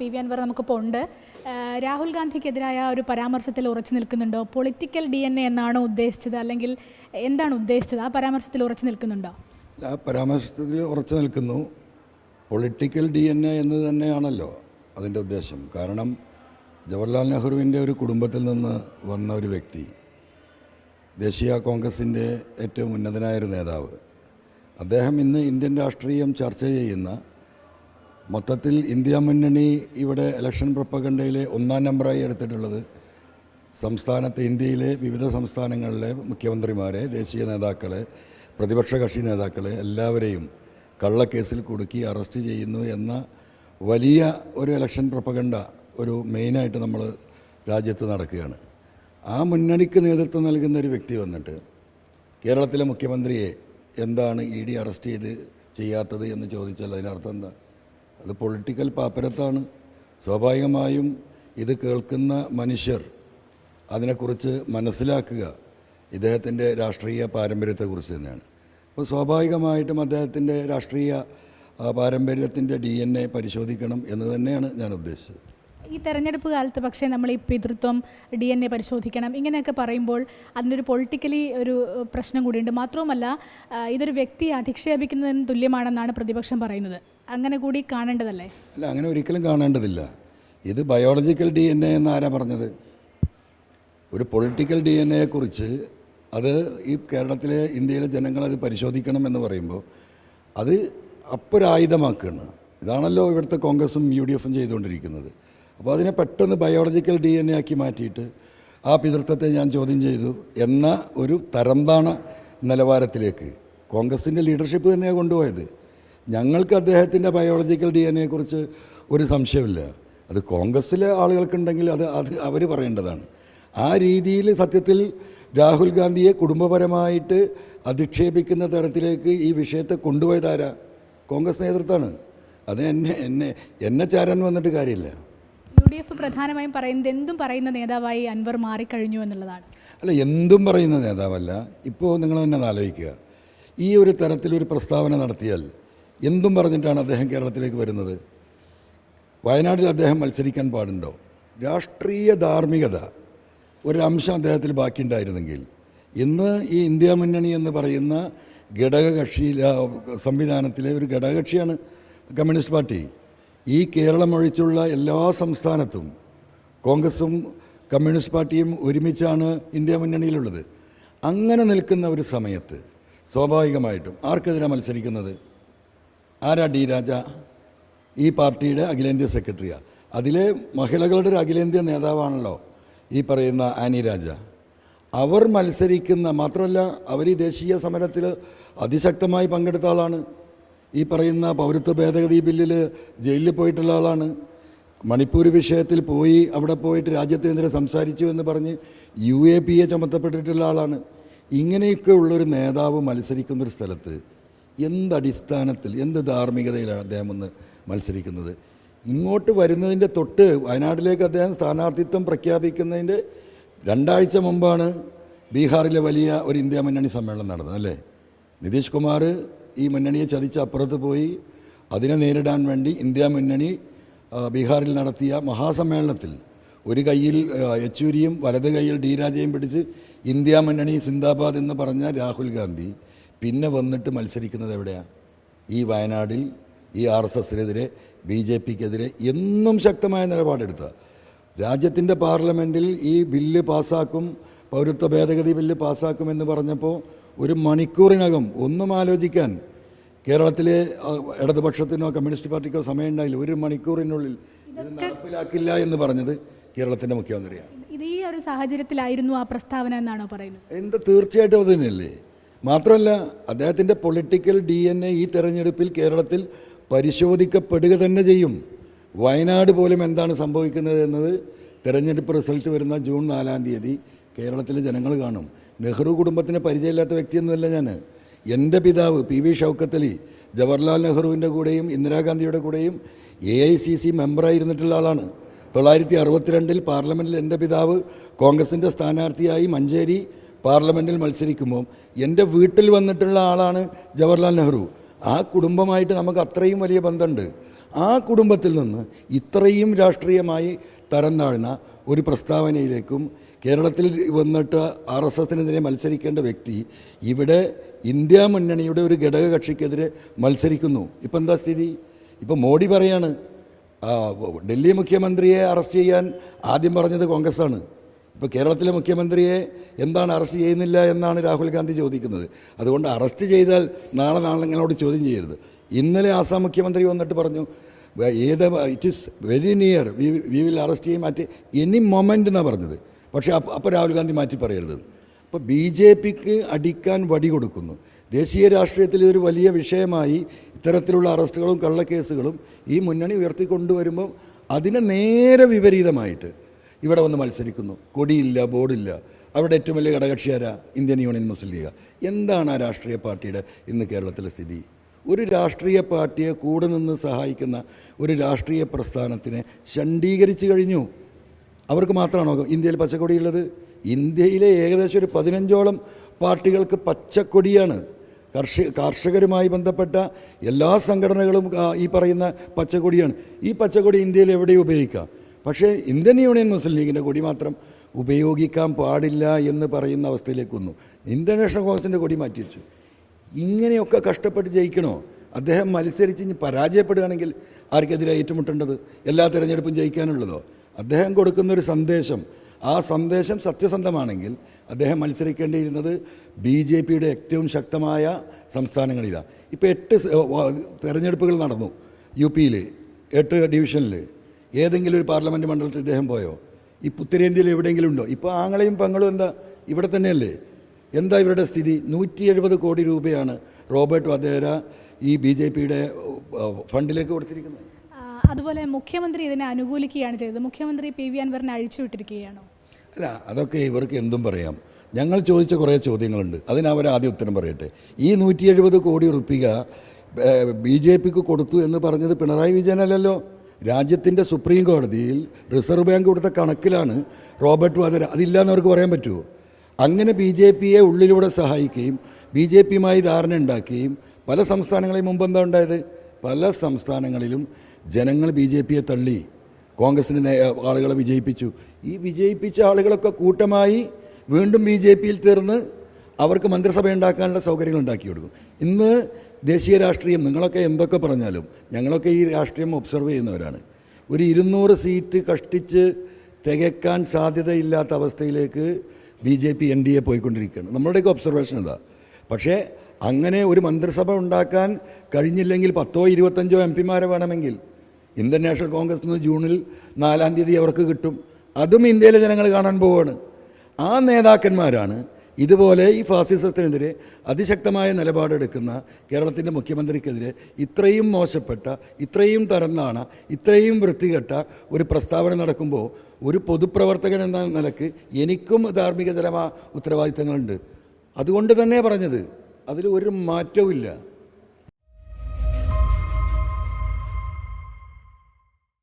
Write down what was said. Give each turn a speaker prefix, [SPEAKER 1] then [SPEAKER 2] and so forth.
[SPEAKER 1] P V Anwar നമുക്കിപ്പോൾ ഉണ്ട്. രാഹുൽ ഗാന്ധിക്കെതിരായ ഒരു പരാമർശത്തിൽ ഉറച്ചു നിൽക്കുന്നുണ്ടോ? പൊളിറ്റിക്കൽ ഡി എൻ എ എന്നാണോ ഉദ്ദേശിച്ചത്? അല്ലെങ്കിൽ എന്താണ് ഉദ്ദേശിച്ചത്? ആ പരാമർശത്തിൽ ഉറച്ചു നിൽക്കുന്നുണ്ടോ?
[SPEAKER 2] ആ പരാമർശത്തിൽ ഉറച്ചു നിൽക്കുന്നു. പൊളിറ്റിക്കൽ ഡി എൻ എ എന്ന് തന്നെയാണല്ലോ അതിന്റെ ഉദ്ദേശം. കാരണം ജവഹർലാൽ നെഹ്റുവിന്റെ ഒരു കുടുംബത്തിൽ നിന്ന് വന്ന ഒരു വ്യക്തി ദേശീയ കോൺഗ്രസിന്റെ ഏറ്റവും ഉന്നതനായ ഒരു നേതാവ്. അദ്ദേഹം ഇന്ന് ഇന്ത്യൻ രാഷ്ട്രീയം ചർച്ച ചെയ്യുന്ന മൊത്തത്തിൽ ഇന്ത്യ മുന്നണി ഇവിടെ ഇലക്ഷൻ പ്രൊപ്പഗണ്ടയിലെ ഒന്നാം നമ്പറായി എടുത്തിട്ടുള്ളത് സംസ്ഥാനത്തെ ഇന്ത്യയിലെ വിവിധ സംസ്ഥാനങ്ങളിലെ മുഖ്യമന്ത്രിമാരെ ദേശീയ നേതാക്കളെ പ്രതിപക്ഷ കക്ഷി നേതാക്കളെ എല്ലാവരെയും കള്ളക്കേസിൽ കുടുക്കി അറസ്റ്റ് ചെയ്യുന്നു എന്ന വലിയ ഒരു ഇലക്ഷൻ പ്രൊപ്പഗണ്ട ഒരു മെയിനായിട്ട് നമ്മൾ രാജ്യത്ത് നടക്കുകയാണ്. ആ മുന്നണിക്ക് നേതൃത്വം നൽകുന്ന ഒരു വ്യക്തി വന്നിട്ട് കേരളത്തിലെ മുഖ്യമന്ത്രിയെ എന്താണ് ഇ ഡി അറസ്റ്റ് ചെയ്ത് ചെയ്യാത്തത് എന്ന് ചോദിച്ചാൽ അതിനർത്ഥം എന്താ? അത് പൊളിറ്റിക്കൽ പാപ്പരത്താണ്. സ്വാഭാവികമായും ഇത് കേൾക്കുന്ന മനുഷ്യർ അതിനെക്കുറിച്ച് മനസ്സിലാക്കുക ഇദ്ദേഹത്തിന്റെ രാഷ്ട്രീയ പാരമ്പര്യത്തെക്കുറിച്ച് തന്നെയാണ്. അപ്പോൾ സ്വാഭാവികമായിട്ടും അദ്ദേഹത്തിന്റെ രാഷ്ട്രീയ പാരമ്പര്യത്തിന്റെ ഡി എൻ എ പരിശോധിക്കണം എന്ന് തന്നെയാണ് ഞാൻ ഉദ്ദേശിച്ചത്.
[SPEAKER 1] ഈ തെരഞ്ഞെടുപ്പ് കാലത്ത് പക്ഷേ നമ്മൾ ഈ പിതൃത്വം ഡി എൻ എ പരിശോധിക്കണം ഇങ്ങനെയൊക്കെ പറയുമ്പോൾ അതിനൊരു പൊളിറ്റിക്കലി ഒരു പ്രശ്നം കൂടിയുണ്ട്. മാത്രവുമല്ല ഇതൊരു വ്യക്തിയെ അധിക്ഷേപിക്കുന്നതിന് തുല്യമാണെന്നാണ് പ്രതിപക്ഷം പറയുന്നത്. അങ്ങനെ കൂടി കാണേണ്ടതല്ലേ?
[SPEAKER 2] അല്ല അങ്ങനെ ഒരിക്കലും കാണേണ്ടതില്ല. ഇത് ബയോളജിക്കൽ ഡി എൻ എ എന്ന് ആരാ പറഞ്ഞത്? ഒരു പൊളിറ്റിക്കൽ ഡി എൻ എയെക്കുറിച്ച് അത് ഈ കേരളത്തിലെ ഇന്ത്യയിലെ ജനങ്ങൾ അത് പരിശോധിക്കണം എന്ന് പറയുമ്പോൾ അത് അപ്പൊരായുധമാക്കുകയാണ് ഇതാണല്ലോ ഇവിടുത്തെ കോൺഗ്രസും യു ഡി എഫും ചെയ്തുകൊണ്ടിരിക്കുന്നത്. അപ്പോൾ അതിനെ പെട്ടെന്ന് ബയോളജിക്കൽ ഡി എൻ എ ആക്കി മാറ്റിയിട്ട് ആ പിതൃത്വത്തെ ഞാൻ ചോദ്യം ചെയ്തു എന്ന ഒരു തരംതാണ നിലവാരത്തിലേക്ക് കോൺഗ്രസിന്റെ ലീഡർഷിപ്പ് തന്നെയാണ് കൊണ്ടുപോയത്. ഞങ്ങൾക്ക് അദ്ദേഹത്തിന്റെ ബയോളജിക്കൽ ഡി എൻ എയെക്കുറിച്ച് ഒരു സംശയമില്ല. അത് കോൺഗ്രസ്സിലെ ആളുകൾക്കുണ്ടെങ്കിൽ അത് അത് അവർ പറയേണ്ടതാണ്. ആ രീതിയിൽ സത്യത്തിൽ രാഹുൽ ഗാന്ധിയെ കുടുംബപരമായിട്ട് അധിക്ഷേപിക്കുന്ന തരത്തിലേക്ക് ഈ വിഷയത്തെ കൊണ്ടുപോയതാരാ കോൺഗ്രസ് നേതൃത്വമാണ്. അതിന് എന്നെ എന്നെ എന്നെ ചാരാൻ വന്നിട്ട് കാര്യമില്ല.
[SPEAKER 1] യു ഡി എഫ് പ്രധാനമായും പറയുന്നത് എന്തും പറയുന്ന നേതാവായി അൻവർ മാറിക്കഴിഞ്ഞു എന്നുള്ളതാണ്.
[SPEAKER 2] അല്ല എന്തും പറയുന്ന നേതാവല്ല. ഇപ്പോൾ നിങ്ങൾ തന്നെ ആലോചിക്കുക. ഈ ഒരു തരത്തിലൊരു പ്രസ്താവന നടത്തിയാൽ എന്തും പറഞ്ഞിട്ടാണ് അദ്ദേഹം കേരളത്തിലേക്ക് വരുന്നത്. വയനാട്ടിൽ അദ്ദേഹം മത്സരിക്കാൻ പാടുണ്ടോ? രാഷ്ട്രീയ ധാർമ്മികത ഒരംശം അദ്ദേഹത്തിൽ ബാക്കിയുണ്ടായിരുന്നെങ്കിൽ ഇന്ന് ഈ ഇന്ത്യ മുന്നണി എന്ന് പറയുന്ന ഘടകകക്ഷി സംവിധാനത്തിലെ ഒരു ഘടകകക്ഷിയാണ് കമ്മ്യൂണിസ്റ്റ് പാർട്ടി. ഈ കേരളം ഒഴിച്ചുള്ള എല്ലാ സംസ്ഥാനത്തും കോൺഗ്രസും കമ്മ്യൂണിസ്റ്റ് പാർട്ടിയും ഒരുമിച്ചാണ് ഇന്ത്യ മുന്നണിയിലുള്ളത്. അങ്ങനെ നിൽക്കുന്ന ഒരു സമയത്ത് സ്വാഭാവികമായിട്ടും ആർക്കെതിരെ മത്സരിക്കുന്നത്? ആരാ ഡി രാജ? ഈ പാർട്ടിയുടെ അഖിലേന്ത്യാ സെക്രട്ടറിയാണ് അതിലെ മഹിളകളുടെ ഒരു അഖിലേന്ത്യാ നേതാവാണല്ലോ ഈ പറയുന്ന ആനി രാജ. അവർ മത്സരിക്കുന്ന മാത്രമല്ല അവർ ഈ ദേശീയ സമരത്തിൽ അതിശക്തമായി പങ്കെടുത്ത ആളാണ്. ഈ പറയുന്ന പൗരത്വ ഭേദഗതി ബില്ലിൽ ജയിലിൽ പോയിട്ടുള്ള ആളാണ്. മണിപ്പൂർ വിഷയത്തിൽ പോയി അവിടെ പോയിട്ട് രാജ്യത്തിനെതിരെ സംസാരിച്ചു എന്ന് പറഞ്ഞ് യു എ പി എ ചുമത്തപ്പെട്ടിട്ടുള്ള ആളാണ്. ഇങ്ങനെയൊക്കെ ഉള്ളൊരു നേതാവ് മത്സരിക്കുന്നൊരു സ്ഥലത്ത് എന്തടിസ്ഥാനത്തിൽ എന്ത് ധാർമ്മികതയിലാണ് അദ്ദേഹം ഒന്ന് മത്സരിക്കുന്നത്? ഇങ്ങോട്ട് വരുന്നതിന്റെ തൊട്ട് വയനാട്ടിലേക്ക് അദ്ദേഹം സ്ഥാനാർത്ഥിത്വം പ്രഖ്യാപിക്കുന്നതിന്റെ രണ്ടാഴ്ച മുമ്പാണ് ബീഹാറിലെ വലിയ ഒരു ഇന്ത്യ മുന്നണി സമ്മേളനം നടന്നത് അല്ലേ? നിതീഷ് കുമാർ ഈ മുന്നണിയെ ചതിച്ച് അപ്പുറത്ത് പോയി. അതിനെ നേരിടാൻ വേണ്ടി ഇന്ത്യ മുന്നണി ബീഹാറിൽ നടത്തിയ മഹാസമ്മേളനത്തിൽ ഒരു കയ്യിൽ യെച്ചൂരിയും വലത് കയ്യിൽ ഡി രാജയും പിടിച്ച് ഇന്ത്യ മുന്നണി സിന്ദാബാദ് എന്ന് പറഞ്ഞ രാഹുൽ ഗാന്ധി പിന്നെ വന്നിട്ട് മത്സരിക്കുന്നത് എവിടെയാണ് ഈ വയനാടിൽ ഈ ആർ എസ് എസിനെതിരെ ബി ജെ പിക്കെതിരെ എന്നും ശക്തമായ നിലപാടെടുത്ത. രാജ്യത്തിന്റെ പാർലമെന്റിൽ ഈ ബില്ല് പാസ്സാക്കും പൗരത്വ ഭേദഗതി ബില്ല് പാസ്സാക്കുമെന്ന് പറഞ്ഞപ്പോൾ ഒരു മണിക്കൂറിനകം ഒന്നും ആലോചിക്കാൻ കേരളത്തിലെ ഇടതുപക്ഷത്തിനോ കമ്മ്യൂണിസ്റ്റ് പാർട്ടിക്കോ സമയമുണ്ടായില്ല. ഒരു മണിക്കൂറിനുള്ളിൽ ഇത് നടപ്പിലാക്കില്ല എന്ന് പറഞ്ഞത് കേരളത്തിന്റെ മുഖ്യമന്ത്രിയാണ്.
[SPEAKER 1] ഇത് ഈ ഒരു സാഹചര്യത്തിലായിരുന്നു ആ പ്രസ്താവന എന്നാണോ പറയുന്നത്?
[SPEAKER 2] എന്ത് തീർച്ചയായിട്ടും അത് തന്നെയല്ലേ? മാത്രമല്ല അദ്ദേഹത്തിന്റെ പൊളിറ്റിക്കൽ ഡി എൻ എ ഈ തെരഞ്ഞെടുപ്പിൽ കേരളത്തിൽ പരിശോധിക്കപ്പെടുക തന്നെ ചെയ്യും. വയനാട് പോലും എന്താണ് സംഭവിക്കുന്നത് എന്നത് തെരഞ്ഞെടുപ്പ് റിസൾട്ട് വരുന്ന ജൂൺ നാലാം തീയതി കേരളത്തിലെ ജനങ്ങൾ കാണും. നെഹ്റു കുടുംബത്തിന് പരിചയമില്ലാത്ത വ്യക്തിയൊന്നുമല്ല ഞാൻ എന്റെ പിതാവ് പി വി ഷൗക്കത്തലി ജവഹർലാൽ നെഹ്റുവിന്റെ കൂടെയും ഇന്ദിരാഗാന്ധിയുടെ കൂടെയും എ ഐ സി സി മെമ്പറായിരുന്നിട്ടുള്ള ആളാണ്. തൊള്ളായിരത്തി അറുപത്തിരണ്ടിൽ പാർലമെന്റിൽ എന്റെ പിതാവ് കോൺഗ്രസിന്റെ സ്ഥാനാർത്ഥിയായി മഞ്ചേരി പാർലമെന്റിൽ മത്സരിക്കുമ്പോൾ എന്റെ വീട്ടിൽ വന്നിട്ടുള്ള ആളാണ് ജവഹർലാൽ നെഹ്റു. ആ കുടുംബമായിട്ട് നമുക്ക് അത്രയും വലിയ ബന്ധമുണ്ട്. ആ കുടുംബത്തിൽ നിന്ന് ഇത്രയും രാഷ്ട്രീയമായി തരം താഴ്ന്ന ഒരു പ്രസ്താവനയിലേക്കും കേരളത്തിൽ വന്നിട്ട് ആർ എസ് എസിനെതിരെ മത്സരിക്കേണ്ട വ്യക്തി ഇവിടെ ഇന്ത്യ മുന്നണിയുടെ ഒരു ഘടക കക്ഷിക്കെതിരെ മത്സരിക്കുന്നു. ഇപ്പം എന്താ സ്ഥിതി? ഇപ്പം മോഡി പറയാണ് ഡൽഹി മുഖ്യമന്ത്രിയെ അറസ്റ്റ് ചെയ്യാൻ ആദ്യം പറഞ്ഞത് കോൺഗ്രസ്സാണ്. ഇപ്പോൾ കേരളത്തിലെ മുഖ്യമന്ത്രിയെ എന്താണ് അറസ്റ്റ് ചെയ്യുന്നില്ല എന്നാണ് രാഹുൽ ഗാന്ധി ചോദിക്കുന്നത്. അതുകൊണ്ട് അറസ്റ്റ് ചെയ്താൽ നാളെ നാളെ നിങ്ങളോട് ചോദ്യം ചെയ്യരുത്. ഇന്നലെ ആസാം മുഖ്യമന്ത്രി വന്നിട്ട് പറഞ്ഞു ഏത് it is very near we we will arrest ചെയ്യും മാറ്റി എനി മൊമെന്റ് എന്നാണ് പറഞ്ഞത്. പക്ഷേ അപ്പോൾ രാഹുൽ ഗാന്ധി മാറ്റി പറയരുത്. അപ്പോൾ ബി ജെ പിക്ക് അടിക്കാൻ വടി കൊടുക്കുന്നു. ദേശീയ രാഷ്ട്രീയത്തിൽ ഒരു വലിയ വിഷയമായി ഇത്തരത്തിലുള്ള അറസ്റ്റുകളും കള്ളക്കേസുകളും ഈ മുന്നണി ഉയർത്തിക്കൊണ്ടുവരുമ്പോൾ അതിന് നേരെ വിപരീതമായിട്ട് ഇവിടെ വന്ന് മത്സരിക്കുന്നു. കൊടിയില്ല ബോർഡില്ല. അവിടെ ഏറ്റവും വലിയ ഘടകക്ഷിയാരാ ഇന്ത്യൻ യൂണിയൻ മുസ്ലിം ലീഗ്. എന്താണ് ആ രാഷ്ട്രീയ പാർട്ടിയുടെ ഇന്ന് കേരളത്തിലെ സ്ഥിതി? ഒരു രാഷ്ട്രീയ പാർട്ടിയെ കൂടെ നിന്ന് സഹായിക്കുന്ന ഒരു രാഷ്ട്രീയ പ്രസ്ഥാനത്തിനെ ശണ്ഡീകരിച്ചു കഴിഞ്ഞു. അവർക്ക് മാത്രമാണോ ഇന്ത്യയിൽ പച്ചക്കൊടിയുള്ളത്? ഇന്ത്യയിലെ ഏകദേശം ഒരു പതിനഞ്ചോളം പാർട്ടികൾക്ക് പച്ചക്കൊടിയാണ്. കർഷക കർഷകരുമായി ബന്ധപ്പെട്ട എല്ലാ സംഘടനകളും ഈ പറയുന്ന പച്ചക്കൊടിയാണ്. ഈ പച്ചക്കൊടി ഇന്ത്യയിൽ എവിടെ ഉപയോഗിക്കാം? പക്ഷേ ഇന്ത്യൻ യൂണിയൻ മുസ്ലിം ലീഗിന്റെ കൊടി മാത്രം ഉപയോഗിക്കാൻ പാടില്ല എന്ന് പറയുന്ന അവസ്ഥയിലേക്ക് വന്നു. ഇന്ത്യൻ നാഷണൽ കോൺഗ്രസിന്റെ കൊടി മാറ്റി വെച്ചു. ഇങ്ങനെയൊക്കെ കഷ്ടപ്പെട്ട് ജയിക്കണോ? അദ്ദേഹം മത്സരിച്ച് ഇനി പരാജയപ്പെടുകയാണെങ്കിൽ ആർക്കെതിരെ ഏറ്റുമുട്ടേണ്ടത്? എല്ലാ തിരഞ്ഞെടുപ്പും ജയിക്കാനുള്ളതോ? അദ്ദേഹം കൊടുക്കുന്ന ഒരു സന്ദേശം ആ സന്ദേശം സത്യസന്ധമാണെങ്കിൽ അദ്ദേഹം മത്സരിക്കേണ്ടിയിരുന്നത് ബി ജെ പിയുടെ ഏറ്റവും ശക്തമായ സംസ്ഥാനങ്ങളിലാണ് ഇപ്പോൾ എട്ട് തെരഞ്ഞെടുപ്പുകൾ നടന്നു. യു പിയിൽ എട്ട് ഡിവിഷനിൽ ഏതെങ്കിലും ഒരു പാർലമെന്റ് മണ്ഡലത്തിൽ ഇദ്ദേഹം പോയോ? ഈ ഉത്തരേന്ത്യയിൽ എവിടെയെങ്കിലും ഉണ്ടോ? ഇപ്പോൾ ആങ്ങളെയും പങ്ങളും എന്താ ഇവിടെ തന്നെയല്ലേ? എന്താ ഇവരുടെ സ്ഥിതി? നൂറ്റി എഴുപത് കോടി രൂപയാണ് റോബർട്ട് വധേര ഈ ബി ജെ പിയുടെ ഫണ്ടിലേക്ക് കൊടുത്തിരിക്കുന്നത്.
[SPEAKER 1] അതുപോലെ മുഖ്യമന്ത്രി ഇതിനെ അനുകൂലിക്കുകയാണ് ചെയ്തത്. മുഖ്യമന്ത്രി പി വി അൻവറിനെ അഴിച്ചുവിട്ടിരിക്കുകയാണോ
[SPEAKER 2] അല്ല അതൊക്കെ ഇവർക്ക് എന്തും പറയാം. ഞങ്ങൾ ചോദിച്ച കുറേ ചോദ്യങ്ങളുണ്ട്. അതിന് അവർ ആദ്യം ഉത്തരം പറയട്ടെ. ഈ നൂറ്റി എഴുപത് കോടി റുപ്പിക ബി ജെ പിക്ക് കൊടുത്തു എന്ന് പറഞ്ഞത് പിണറായി വിജയനല്ലല്ലോ. രാജ്യത്തിന്റെ സുപ്രീം കോടതിയിൽ റിസർവ് ബാങ്ക് കൊടുത്ത കണക്കിലാണ് റോബർട്ട് വാദ്ര. അതില്ലാന്ന് അവർക്ക് പറയാൻ പറ്റുമോ അങ്ങനെ ബി ജെ പിയെ ഉള്ളിലൂടെ സഹായിക്കുകയും ബി ജെ പിയുമായി ധാരണ ഉണ്ടാക്കുകയും പല സംസ്ഥാനങ്ങളിൽ മുമ്പ് എന്താ ഉണ്ടായത്? പല സംസ്ഥാനങ്ങളിലും ജനങ്ങൾ ബി ജെ പിയെ തള്ളി. കോൺഗ്രസിന് ആളുകളെ വിജയിപ്പിച്ചു. ഈ വിജയിപ്പിച്ച ആളുകളൊക്കെ കൂട്ടമായി വീണ്ടും ബി ജെ പിയിൽ തീർന്ന് അവർക്ക് മന്ത്രിസഭ ഉണ്ടാക്കാനുള്ള സൗകര്യങ്ങൾ ഉണ്ടാക്കി കൊടുക്കും ഇന്ന് ദേശീയ രാഷ്ട്രീയം നിങ്ങളൊക്കെ എന്തൊക്കെ പറഞ്ഞാലും ഞങ്ങളൊക്കെ ഈ രാഷ്ട്രീയം ഒബ്സർവ് ചെയ്യുന്നവരാണ്. ഒരു ഇരുന്നൂറ് സീറ്റ് കഷ്ടിച്ച് തികക്കാൻ സാധ്യതയില്ലാത്ത അവസ്ഥയിലേക്ക് B J P N D A പോയിക്കൊണ്ടിരിക്കുകയാണ്. നമ്മളുടെയൊക്കെ ഒബ്സർവേഷൻ ഇതാ പക്ഷേ അങ്ങനെ ഒരു മന്ത്രിസഭ ഉണ്ടാക്കാൻ കഴിഞ്ഞില്ലെങ്കിൽ പത്തോ ഇരുപത്തഞ്ചോ എം പിമാരെ വേണമെങ്കിൽ ഇന്ത്യൻ നാഷണൽ കോൺഗ്രസ് നിന്ന് ജൂണിൽ നാലാം തീയതി അവർക്ക് കിട്ടും. അതും ഇന്ത്യയിലെ ജനങ്ങൾ കാണാൻ പോവുകയാണ് ആ നേതാക്കന്മാരാണ് ഇതുപോലെ ഈ ഫാസിസത്തിനെതിരെ അതിശക്തമായ നിലപാടെടുക്കുന്ന കേരളത്തിന്റെ മുഖ്യമന്ത്രിക്കെതിരെ ഇത്രയും മോശപ്പെട്ട ഇത്രയും തരംതാണ ഇത്രയും വൃത്തികെട്ട ഒരു പ്രസ്താവന നടക്കുമ്പോൾ ഒരു പൊതുപ്രവർത്തകൻ എന്ന നിലയ്ക്ക് എനിക്കും ധാർമ്മികതരമായ ഉത്തരവാദിത്തങ്ങളുണ്ട്. അതുകൊണ്ട് തന്നെ പറഞ്ഞത്. അതിൽ ഒരു മാറ്റവും